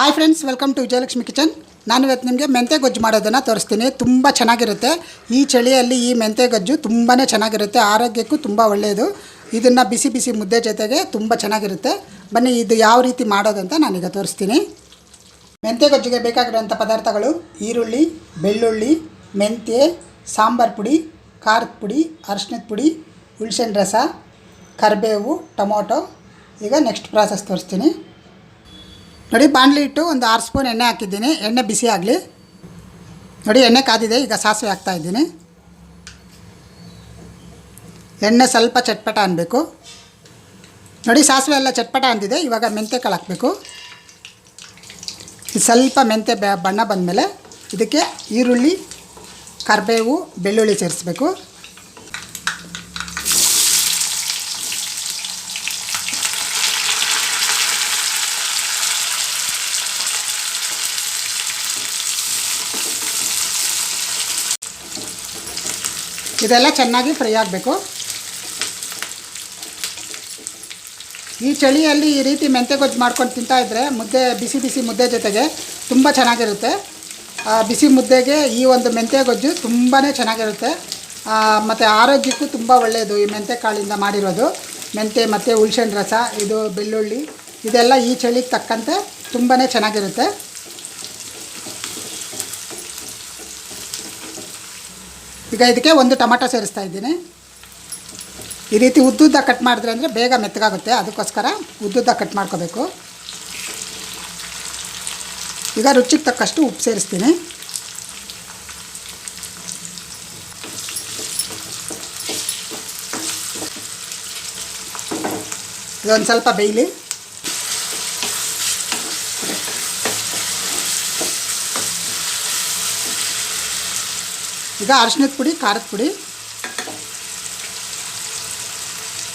Hi friends welcome to Vijayalakshmi kitchen ನಾನು ಇವತ್ತು ನಿಮಗೆ ಮೆಂತೆ ಗೊಜ್ಜು ಮಾಡೋದನ್ನು ತೋರಿಸ್ತೀನಿ. ತುಂಬ ಚೆನ್ನಾಗಿರುತ್ತೆ. ಈ ಚಳಿಯಲ್ಲಿ ಈ ಮೆಂತೆ ಗೊಜ್ಜು ತುಂಬಾ ಚೆನ್ನಾಗಿರುತ್ತೆ. ಆರೋಗ್ಯಕ್ಕೂ ತುಂಬ ಒಳ್ಳೆಯದು ಇದನ್ನು ಬಿಸಿ ಬಿಸಿ ಮುದ್ದೆ ಜೊತೆಗೆ ತುಂಬ ಚೆನ್ನಾಗಿರುತ್ತೆ. ಬನ್ನಿ, ಇದು ಯಾವ ರೀತಿ ಮಾಡೋದಂತ ನಾನೀಗ ತೋರಿಸ್ತೀನಿ. ಮೆಂತೆ ಗೊಜ್ಜಿಗೆ ಬೇಕಾಗಿರುವಂಥ ಪದಾರ್ಥಗಳು ಈರುಳ್ಳಿ, ಬೆಳ್ಳುಳ್ಳಿ, ಮೆಂತ್ಯೆ, ಸಾಂಬಾರು ಪುಡಿ, ಖಾರದ ಪುಡಿ ಅರಿಶಿನದ ಪುಡಿ ಹುಳ್ಸೆನ್ ರಸ, ಕರಿಬೇವು, ಟೊಮೊಟೊ. ಈಗ ನೆಕ್ಸ್ಟ್ ಪ್ರಾಸೆಸ್ ತೋರಿಸ್ತೀನಿ. ನೋಡಿ, ಬಾಣಲಿ ಇಟ್ಟು ಒಂದು ಆರು ಸ್ಪೂನ್ ಎಣ್ಣೆ ಹಾಕಿದ್ದೀನಿ. ಎಣ್ಣೆ ಬಿಸಿ ಆಗಲಿ. ನೋಡಿ, ಎಣ್ಣೆ ಕಾದಿದೆ, ಈಗ ಸಾಸಿವೆ ಹಾಕ್ತಾ ಇದ್ದೀನಿ. ಎಣ್ಣೆ ಸ್ವಲ್ಪ ಚಟ್ಪಟ ಅನ್ನಬೇಕು ನೋಡಿ, ಸಾಸಿವೆ ಎಲ್ಲ ಚಟ್ಪಟ ಅಂದಿದೆ, ಇವಾಗ ಮೆಂತ್ಯ ಕಾಳು ಹಾಕಬೇಕು ಸ್ವಲ್ಪ ಮೆಂತ್ಯ ಬಣ್ಣ ಬಂದಮೇಲೆ ಇದಕ್ಕೆ ಈರುಳ್ಳಿ, ಕರಿಬೇವು, ಬೆಳ್ಳುಳ್ಳಿ ಸೇರಿಸ್ಬೇಕು. ಇದೆಲ್ಲ ಚೆನ್ನಾಗಿ ಫ್ರೈ ಆಗಬೇಕು. ಈ ಚಳಿಯಲ್ಲಿ ಈ ರೀತಿ ಮೆಂತೆ ಗೊಜ್ಜು ಮಾಡ್ಕೊಂಡು ತಿಂತಾ ಇದ್ದರೆ ಮುದ್ದೆ, ಬಿಸಿ ಬಿಸಿ ಮುದ್ದೆ ಜೊತೆಗೆ ತುಂಬ ಚೆನ್ನಾಗಿರುತ್ತೆ. ಬಿಸಿ ಮುದ್ದೆಗೆ ಈ ಒಂದು ಮೆಂತೆ ಗೊಜ್ಜು ತುಂಬಾ ಚೆನ್ನಾಗಿರುತ್ತೆ. ಮತ್ತು ಆರೋಗ್ಯಕ್ಕೂ ತುಂಬ ಒಳ್ಳೆಯದು ಈ ಮೆಂತೆ ಕಾಳಿಂದ ಮಾಡಿರೋದು. ಮೆಂತೆ ಮತ್ತು ಹುಳ್ಸೆನ್ ರಸ, ಇದು ಬೆಳ್ಳುಳ್ಳಿ, ಇದೆಲ್ಲ ಈ ಚಳಿಗೆ ತಕ್ಕಂತೆ ತುಂಬಾ ಚೆನ್ನಾಗಿರುತ್ತೆ. ಈಗ ಇದಕ್ಕೆ ಒಂದು ಟೊಮಾಟೊ ಸೇರಿಸ್ತಾ ಇದ್ದೀನಿ. ಈ ರೀತಿ ಉದ್ದುದ್ದ ಕಟ್ ಮಾಡಿದ್ರೆ ಅಂದರೆ ಬೇಗ ಮೆತ್ತಗಾಗುತ್ತೆ. ಅದಕ್ಕೋಸ್ಕರ ಉದ್ದುದ್ದ ಕಟ್ ಮಾಡ್ಕೋಬೇಕು. ಈಗ ರುಚಿಗೆ ತಕ್ಕಷ್ಟು ಉಪ್ಪು ಸೇರಿಸ್ತೀನಿ. ಇದೊಂದು ಸ್ವಲ್ಪ ಬೇಯಲಿ. ಈಗ ಅರಿಶಿನದ ಪುಡಿ, ಖಾರದ ಪುಡಿ,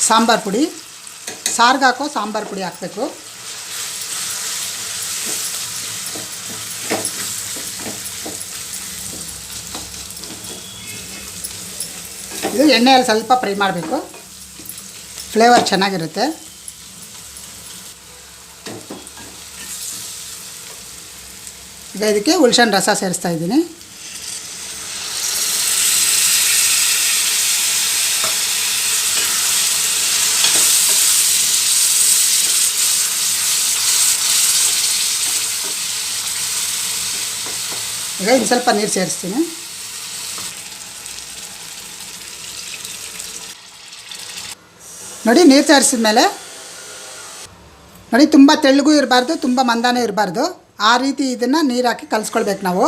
ಸಾಂಬಾರು ಪುಡಿ. ಸಾರ್ಗೆ ಹಾಕೋ ಸಾಂಬಾರು ಪುಡಿ ಹಾಕಬೇಕು. ಇದು ಎಣ್ಣೆಯಲ್ಲಿ ಸ್ವಲ್ಪ ಫ್ರೈ ಮಾಡಬೇಕು. ಫ್ಲೇವರ್ ಚೆನ್ನಾಗಿರುತ್ತೆ. ಈಗ ಇದಕ್ಕೆ ಹುಳ್ಸೆನ್ ರಸ ಸೇರಿಸ್ತಾ ಇದ್ದೀನಿ. ಈಗ ಇನ್ನು ಸ್ವಲ್ಪ ನೀರು ಸೇರಿಸ್ತೀನಿ. ನೋಡಿ, ನೀರು ಸೇರಿಸಿದ ಮೇಲೆ ನೋಡಿ, ತುಂಬ ತೆಳ್ಳಗೂ ಇರಬಾರ್ದು, ತುಂಬ ಮಂದಾನೂ ಇರಬಾರ್ದು. ಆ ರೀತಿ ಇದನ್ನು ನೀರು ಹಾಕಿ ಕಲಿಸ್ಕೊಳ್ಬೇಕು ನಾವು.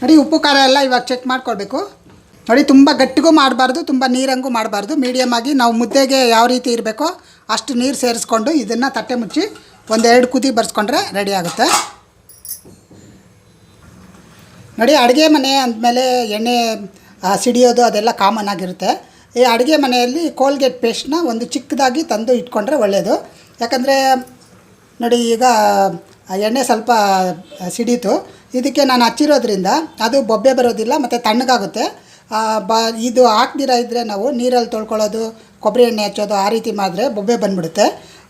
ನೋಡಿ, ಉಪ್ಪು, ಖಾರ ಎಲ್ಲ ಇವಾಗ ಚೆಕ್ ಮಾಡ್ಕೊಳ್ಬೇಕು. ನೋಡಿ, ತುಂಬ ಗಟ್ಟಿಗೂ ಮಾಡಬಾರ್ದು, ತುಂಬ ನೀರಂಗೂ ಮಾಡಬಾರ್ದು. ಮೀಡಿಯಮ್ ಆಗಿ ನಾವು ಮುದ್ದೆಗೆ ಯಾವ ರೀತಿ ಇರಬೇಕೋ ಅಷ್ಟು ನೀರು ಸೇರಿಸ್ಕೊಂಡು ಇದನ್ನು ತಟ್ಟೆ ಮುಚ್ಚಿ ಒಂದೆರಡು ಕುದಿ ಬರ್ಸ್ಕೊಂಡ್ರೆ ರೆಡಿ ಆಗುತ್ತೆ. ನೋಡಿ, ಅಡುಗೆ ಮನೆ ಅಂದಮೇಲೆ ಎಣ್ಣೆ ಸಿಡಿಯೋದು ಅದೆಲ್ಲ ಕಾಮನ್ ಆಗಿರುತ್ತೆ. ಈ ಅಡುಗೆ ಮನೆಯಲ್ಲಿ ಕೋಲ್ಗೇಟ್ ಪೇಸ್ಟ್ನ ಒಂದು ಚಿಕ್ಕದಾಗಿ ತಂದು ಇಟ್ಕೊಂಡ್ರೆ ಒಳ್ಳೆಯದು ಯಾಕಂದರೆ, ನೋಡಿ, ಈಗ ಎಣ್ಣೆ ಸ್ವಲ್ಪ ಸಿಡೀತು. ಇದಕ್ಕೆ ನಾನು ಹಚ್ಚಿರೋದ್ರಿಂದ ಅದು ಬೊಬ್ಬೆ ಬರೋದಿಲ್ಲ, ಮತ್ತು ತಣ್ಣಗಾಗುತ್ತೆ. ಬ, ಇದು ಹಾಕ್ದಿರ ಇದ್ದರೆ ನಾವು ನೀರಲ್ಲಿ ತೊಳ್ಕೊಳ್ಳೋದು, ಕೊಬ್ಬರಿ ಎಣ್ಣೆ ಹಚ್ಚೋದು, ಆ ರೀತಿ ಮಾಡಿದ್ರೆ ಬೊಬ್ಬೆ ಬಂದ್ಬಿಡುತ್ತೆ.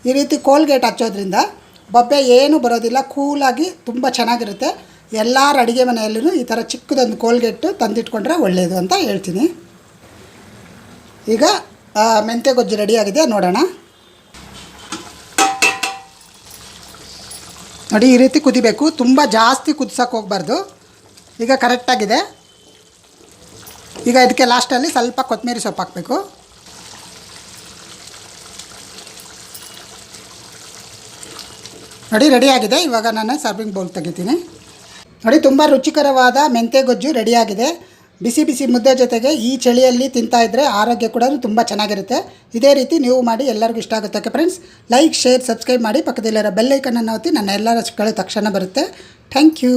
ಈ ರೀತಿ ಕೋಲ್ಗೇಟ್ ಹಚ್ಚೋದ್ರಿಂದ ಬೊಬ್ಬೆ ಏನೂ ಬರೋದಿಲ್ಲ, ಕೂಲಾಗಿ ತುಂಬ ಚೆನ್ನಾಗಿರುತ್ತೆ. ಎಲ್ಲರ ಅಡುಗೆ ಮನೆಯಲ್ಲೂ ಈ ಥರ ಚಿಕ್ಕದೊಂದು ಕೋಲ್ಗೆಟ್ಟು ತಂದಿಟ್ಕೊಂಡ್ರೆ ಒಳ್ಳೆಯದು ಅಂತ ಹೇಳ್ತೀನಿ. ಈಗ ಮೆಂತ್ಯ ಗೊಜ್ಜು ರೆಡಿಯಾಗಿದೆ ನೋಡೋಣ. ನೋಡಿ, ಈ ರೀತಿ ಕುದಿಬೇಕು. ತುಂಬ ಜಾಸ್ತಿ ಕುದಿಸೋಕೆ ಹೋಗ್ಬಾರ್ದು. ಈಗ ಕರೆಕ್ಟಾಗಿದೆ ಈಗ ಇದಕ್ಕೆ ಲಾಸ್ಟಲ್ಲಿ ಸ್ವಲ್ಪ ಕೊತ್ತಂಬರಿ ಸೊಪ್ಪು ಹಾಕಬೇಕು. ನೋಡಿ ರೆಡಿಯಾಗಿದೆ ಇವಾಗ ನಾನು ಸರ್ವಿಂಗ್ ಬೌಲ್ ತೆಗಿತೀನಿ. ನೋಡಿ, ತುಂಬ ರುಚಿಕರವಾದ ಮೆಂತೆ ಗೊಜ್ಜು ರೆಡಿಯಾಗಿದೆ. ಬಿಸಿ ಬಿಸಿ ಮುದ್ದೆ ಜೊತೆಗೆ ಈ ಚಳಿಯಲ್ಲಿ ತಿಂತಾ ಇದ್ದರೆ ಆರೋಗ್ಯ ಕೂಡ ತುಂಬ ಚೆನ್ನಾಗಿರುತ್ತೆ. ಇದೇ ರೀತಿ ನೀವು ಮಾಡಿ ಎಲ್ಲರಿಗೂ ಇಷ್ಟ ಆಗುತ್ತೆ. Okay friends, like, share, subscribe ಮಾಡಿ ಪಕ್ಕದಲ್ಲಿರೋ ಬೆಲ್ಲೈಕನ್ನು ಒತ್ತಿ ನನ್ನ ಎಲ್ಲರ ಕಳೆ ತಕ್ಷಣ ಬರುತ್ತೆ. Thank you.